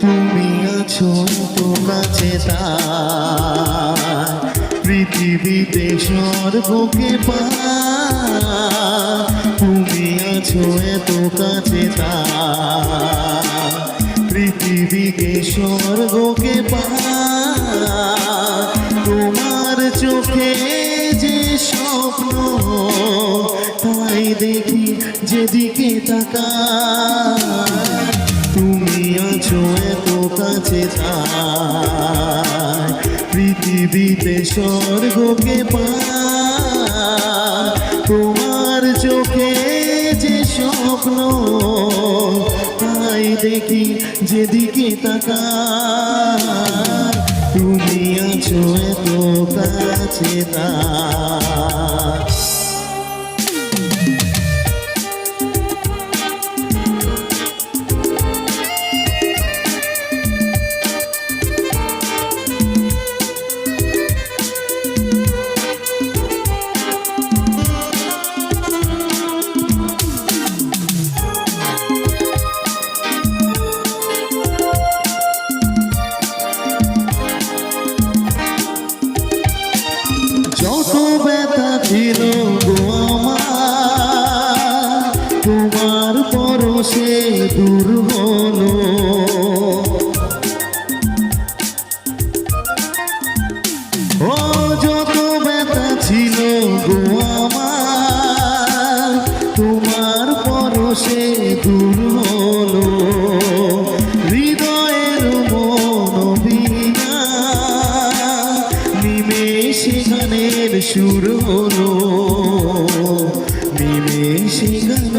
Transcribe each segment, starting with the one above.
তুমি আছো তো কাছে পৃথিবীতে স্বর্গকে পা তুমি আছো এত কাছে তার পৃথিবীকে স্বর্গকে পা। তোমার চোখে যে স্বপ্ন, তাই দেখি যেদিকে তাকা তুমি আছো এত কাছে তাই পৃথিবীতে স্বর্গকে পা। তোমার দেখি যেদিকে তাকা তুমি আছো এত কাছে তাই যত ব্যথা ছিল তোমার পরশে দূর ও যত ব্যথা ছিল গো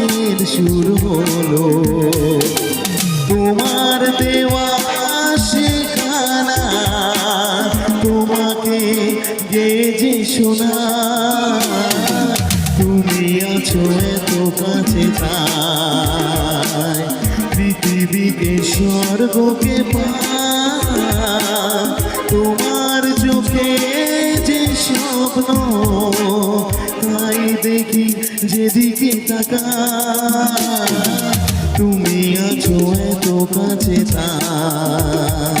গানের সুর হলো। তোমার দেওয়া শেখানা, তোমাকে যে শোনা। তুমি আছো এত কাছে তাই পৃথিবীকে স্বর্গকে পা। তোমার চোখে যে স্বপ্ন তাই দেখি যেদিকে তাকা তুমি আছো এত কাছে তাই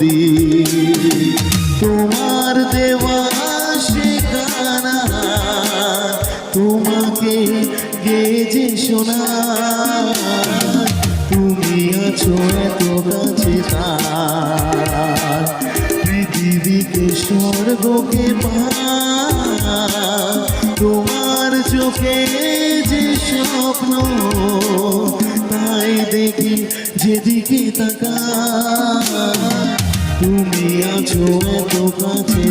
নদী তোমার দেওয়া শেখানা তোমাকে গেজে শোনা। তুমি আছো এত কাছে তার পৃথিবীকে স্বর্গকে তোমার চোখে যে স্বপ্ন, তাই দেখি যেদিকে তাকা তুমি আছো এত কাছে